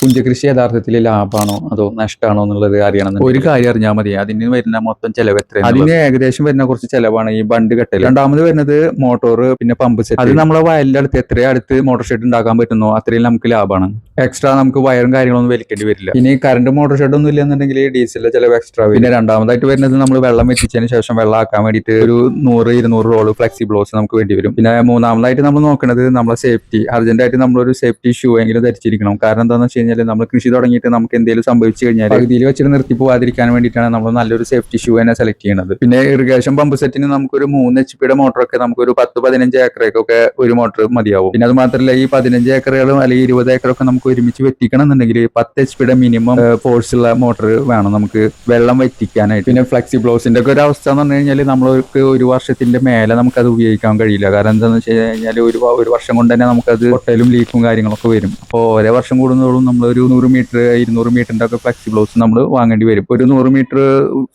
പുഞ്ചകൃഷി യഥാർത്ഥത്തിൽ ലാഭമാണോ അതോ നഷ്ടമാണോ എന്നുള്ളത് അറിയണം ഒരു കാര്യം അറിഞ്ഞാൽ മതി. അതിന് വരുന്ന മൊത്തം ചെലവ് എത്ര അതിന് ഏകദേശം വരുന്ന കുറച്ച് ചെലവാണ് ഈ ബണ്ട് കെട്ടൽ രണ്ടാമത് വരുന്നത് മോട്ടോർ പിന്നെ പമ്പ് സെറ്റ്. അത് നമ്മളെ വയലിന്റെ അടുത്ത് എത്രയും അടുത്ത് മോട്ടോർ ഷെഡ് ഉണ്ടാക്കാൻ പറ്റുന്നോ അത്രയും നമുക്ക് ലാഭമാണ് എക്സ്ട്രാ നമുക്ക് വയറും കാര്യങ്ങളൊന്നും വലിക്കേണ്ടി വരില്ല. ഇനി കറണ്ട് മോട്ടോർ ഷെഡ് ഒന്നും ഇല്ലെന്നുണ്ടെങ്കിൽ ഡീസലിന്റെ ചിലവ് എക്സ്ട്രാ പിന്നെ രണ്ടാമതായിട്ട് വരുന്നത് നമ്മൾ വെള്ളം വെച്ചതിന് ശേഷം വെള്ളം ആക്കാൻ വേണ്ടിയിട്ട് ഒരു നൂറ് ഇരുന്നൂറ് റോൾ ഫ്ലെക്സി ബ്ലോസ് നമുക്ക് വേണ്ടി വരും. പിന്നെ മൂന്നാമതായിട്ട് നമ്മൾ നോക്കുന്നത് നമ്മളെ സേഫ്റ്റി അർജന്റ് ആയിട്ട് നമ്മളൊരു സേഫ്റ്റി ഷൂ എങ്കിലും ധരിച്ചിരിക്കണം. കാരണം എന്താണെന്ന് വെച്ച് കഴിഞ്ഞാൽ നമ്മൾ കൃഷി തുടങ്ങിയിട്ട് നമുക്ക് എന്തെങ്കിലും സംഭവിച്ചു കഴിഞ്ഞാൽ പകുതിയിൽ വെച്ചിട്ട് നിർത്തി പോവാതിരിക്കാൻ വേണ്ടിയിട്ടാണ് നമ്മൾ നല്ലൊരു സേഫ്റ്റി ഷൂ തന്നെ സെലക്ട് ചെയ്യുന്നത് പിന്നെ ഇറിഗേഷൻ പമ്പ് സെറ്റിന് നമുക്കൊരു മൂന്ന് എച്ച് പിയുടെ മോട്ടറൊക്കെ നമുക്കൊരു പത്ത് പതിനഞ്ച് ഏക്കറേക്കൊക്കെ ഒരു മോട്ടർ മതിയാവും. പിന്നെ അത് മാത്രമല്ല ഈ പതിനഞ്ച് ഏക്കറുകളും അല്ലെങ്കിൽ ഇരുപത് ഏക്കറൊക്കെ നമുക്ക് ഒരുമിച്ച് വെറ്റിക്കണം എന്നുണ്ടെങ്കിൽ പത്ത് എച്ച് പിയുടെ മിനിമം ഫോഴ്സ് ഉള്ള മോട്ടർ വേണം നമുക്ക് വെള്ളം വറ്റിക്കാനായിട്ട്. പിന്നെ ഫ്ലെക്സി ബ്ലൗസിന്റെ ഒക്കെ ഒരു അവസ്ഥ എന്ന് പറഞ്ഞു കഴിഞ്ഞാൽ നമ്മൾക്ക് ഒരു വർഷത്തിന്റെ മേലെ നമുക്ക് അത് ഉപയോഗിക്കാൻ കഴിയില്ല. കാരണം എന്താണെന്ന് വെച്ച് കഴിഞ്ഞാൽ ഒരു ഒരു വർഷം കൊണ്ട് തന്നെ നമുക്കത് പൊട്ടലും ലീക്കും കാര്യങ്ങളൊക്കെ വരും. അപ്പോൾ ഓരോ വർഷം കൂടുന്നതോളും നമ്മൾ ഒരു നൂറ് മീറ്റർ ഇരുന്നൂറ് മീറ്ററിന്റെ ഒക്കെ ഫ്ലെക്സി ബ്ലൗസ് നമ്മൾ വാങ്ങേണ്ടി വരും. ഒരു നൂറ് മീറ്റർ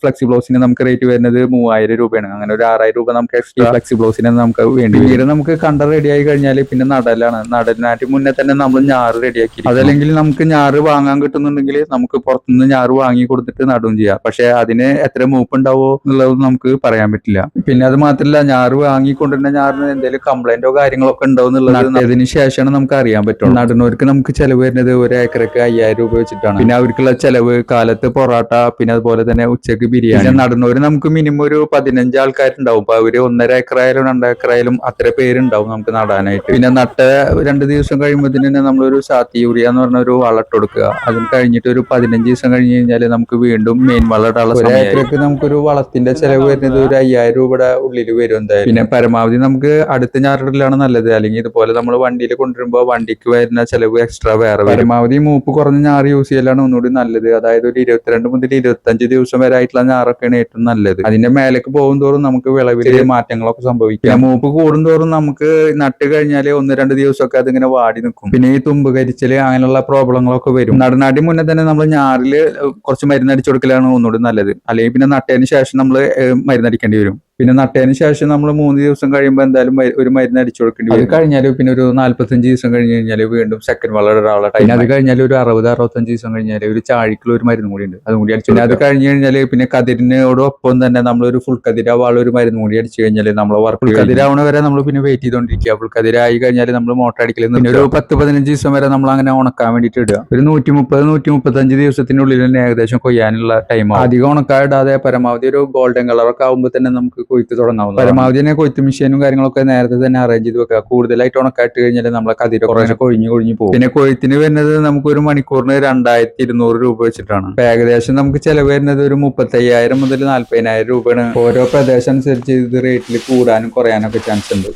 ഫ്ലെക്സി ബ്ലൗസിന് നമുക്ക് റേറ്റ് വരുന്നത് മൂവായിരം രൂപയാണ്. അങ്ങനെ ഒരു ആറായിരം രൂപ നമുക്ക് എക്സ്ട്രാ ഫ്ലെക്സി ബ്ലൗസിന് നമുക്ക് വേണ്ടി പിന്നീട് നമുക്ക് കണ്ട റെഡി ആയി കഴിഞ്ഞാൽ പിന്നെ നടലാണ്. നടലിനായിട്ട് മുന്നേ തന്നെ നമ്മൾ ഞാറ് റെഡിയാക്കി അതല്ലെങ്കിൽ നമുക്ക് ഞാറ് വാങ്ങാൻ കിട്ടുന്നുണ്ടെങ്കിൽ നമുക്ക് പുറത്തുനിന്ന് ഞാറ് വാങ്ങി കൊടുത്തിട്ട് നടും ചെയ്യാം. പക്ഷെ അതിന് എത്ര മൂപ്പ് ഉണ്ടാവോ എന്നുള്ളത് നമുക്ക് പറയാൻ പറ്റില്ല. പിന്നെ അത് മാത്രമല്ല ഞാറ് വാങ്ങിക്കൊണ്ടിരുന്ന ഞാറിന് എന്തെങ്കിലും കംപ്ലൈന്റോ കാര്യങ്ങളൊക്കെ ഉണ്ടോ എന്നുള്ളത് അതിന് ശേഷമാണ് നമുക്ക് അറിയാൻ പറ്റുള്ളൂ. നടുന്നവർക്ക് നമുക്ക് ചെലവ് വരുന്നത് ഒരു ഏക്കറക്ക് അയ്യായിരം രൂപ വെച്ചിട്ടാണ്. പിന്നെ അവർക്കുള്ള ചെലവ് കാലത്ത് പൊറോട്ട പിന്നെ അതുപോലെ തന്നെ ഉച്ചയ്ക്ക് ബിരിയാണി. നടന്നവര് നമുക്ക് മിനിമം ഒരു പതിനഞ്ച് ആൾക്കാരുണ്ടാവും. അപ്പൊ അവർ ഒന്നര ഏക്കറായാലും രണ്ട് ഏക്കറായാലും അത്ര പേരുണ്ടാവും നമുക്ക് നടാനായിട്ട്. പിന്നെ നട്ട രണ്ട് ദിവസം കഴിയുമ്പോൾ തന്നെ നമ്മളൊരു സാത്തി യൂറിയ എന്ന് പറഞ്ഞ ഒരു വളട്ട് കൊടുക്കുക. അതും കഴിഞ്ഞിട്ട് ഒരു പതിനഞ്ച് ദിവസം കഴിഞ്ഞ് കഴിഞ്ഞാൽ നമുക്ക് വീണ്ടും മെയിൻ വളടാനുള്ള ഏക്കറക്ക് നമുക്കൊരു വളത്തിന്റെ ചെലവ് വരുന്നത് ഒരു അയ്യായിരം രൂപയുടെ ഉള്ളിൽ വരും എന്തായാലും. പിന്നെ പരമാവധി നമുക്ക് അടുത്ത ഞാറിടലാണ് നല്ലത്. അല്ലെങ്കിൽ ഇതുപോലെ നമ്മൾ വണ്ടിയിൽ കൊണ്ടുവരുമ്പോൾ വണ്ടിക്ക് വരുന്ന ചെലവ് എക്സ്ട്രാ വേറെ പരമാവധി മൂപ്പ് കുറഞ്ഞ ഞാറ് യൂസ് ചെയ്യലാണ് ഒന്നുകൂടി നല്ലത്. അതായത് ഒരു ഇരുപത്തിരണ്ട് മുതൽ ഇരുപത്തഞ്ച് ദിവസം വരെ ആയിട്ടുള്ള ഞാറൊക്കെയാണ് ഏറ്റവും നല്ലത്. അതിന്റെ മേലേക്ക് പോകും തോറും നമുക്ക് വിളവിൽ മാറ്റങ്ങളൊക്കെ സംഭവിക്കും. മൂപ്പ് കൂടും തോറും നമുക്ക് നട്ട് കഴിഞ്ഞാൽ ഒന്ന് രണ്ട് ദിവസമൊക്കെ അതിങ്ങനെ വാടി നിൽക്കും. പിന്നെ ഈ തുമ്പ് കരിച്ചൽ അങ്ങനെയുള്ള പ്രോബ്ലങ്ങളൊക്കെ വരും. നടനാടി മുന്നേ തന്നെ നമ്മൾ ഞാറിൽ കുറച്ച് മരുന്ന് അടിച്ചു കൊടുക്കലാണ് ഒന്നുകൂടി നല്ലത്. അല്ലെങ്കിൽ പിന്നെ നട്ടതിന് ശേഷം നമ്മൾ മരുന്നടിക്കേണ്ടി വരും. പിന്നെ നട്ടതിന് ശേഷം നമ്മൾ മൂന്ന് ദിവസം കഴിയുമ്പോൾ എന്തായാലും ഒരു മരുന്ന് അടിച്ചു കൊടുക്കേണ്ടി വരും. അത് കഴിഞ്ഞാൽ പിന്നെ ഒരു നാല്പത്തഞ്ച് ദിവസം കഴിഞ്ഞ് കഴിഞ്ഞാൽ വീണ്ടും സെക്കൻഡ് വളരെ ഒരാളെ ടൈം അത് കഴിഞ്ഞാൽ ഒരു അറുപത് അറുപത്തഞ്ച് ദിവസം കഴിഞ്ഞാൽ ഒരു ചാഴിക്കുള്ള ഒരു മരുന്ന് കൂടി ഉണ്ട്. അതും കൂടി അടിച്ചു പിന്നെ അത് കഴിഞ്ഞ് കഴിഞ്ഞാൽ പിന്നെ കതിരിനോടൊപ്പം തന്നെ നമ്മൾ ഒരു ഫുൾ കതിരാവാള ഒരു മരുന്ന് കൂടി അടിച്ചു കഴിഞ്ഞാൽ നമ്മൾ വർക്ക് കതിരാവണ വരെ നമ്മൾ പിന്നെ വെയിറ്റ് ചെയ്തോണ്ടിരിക്കുക. ഫുൾ കതിരായി കഴിഞ്ഞാൽ നമ്മൾ മോട്ടർ അടിക്കൽ പിന്നെ ഒരു പത്ത് പതിനഞ്ച് ദിവസം വരെ നമ്മൾ അങ്ങനെ ഉണക്കാൻ വേണ്ടിയിട്ട് ഇടുക. ഒരു നൂറ്റി മുപ്പത് നൂറ്റി മുപ്പത്തഞ്ച് ദിവസത്തിനുള്ളിൽ തന്നെ ഏകദേശം കൊയ്യാനുള്ള ടൈം അധികം ഉണക്കായിടാതെ പരമാവധി ഒരു ഗോൾഡൻ കളറൊക്കെ ആകുമ്പോൾ തന്നെ നമുക്ക് കൊയ്ത്ത് തുടങ്ങാവുന്ന പരമാവധി തന്നെ കൊയ്ത്ത് മെഷീനും കാര്യങ്ങളൊക്കെ നേരത്തെ തന്നെ അറേഞ്ച് ചെയ്ത് വെക്കുക. കൂടുതലായിട്ട് ഉണക്കായിട്ട് കഴിഞ്ഞാൽ നമ്മളെ കതിര കുറേ കൊഴിഞ്ഞു കൊഴിഞ്ഞു പോകും. പിന്നെ കൊയ്ത്തിന് വരുന്നത് നമുക്ക് ഒരു മണിക്കൂറിന് രണ്ടായിരത്തി ഇരുന്നൂറ് രൂപ വെച്ചിട്ടാണ്. ഏകദേശം നമുക്ക് ചെലവ് വരുന്നത് ഒരു മുപ്പത്തയ്യായിരം മുതൽ നാല്പതിനായിരം രൂപയാണ്. ഓരോ പ്രദേശം അനുസരിച്ച് ഇത് റേറ്റിൽ കൂടാനും കുറയാനൊക്കെ ചാൻസ് ഉണ്ട്.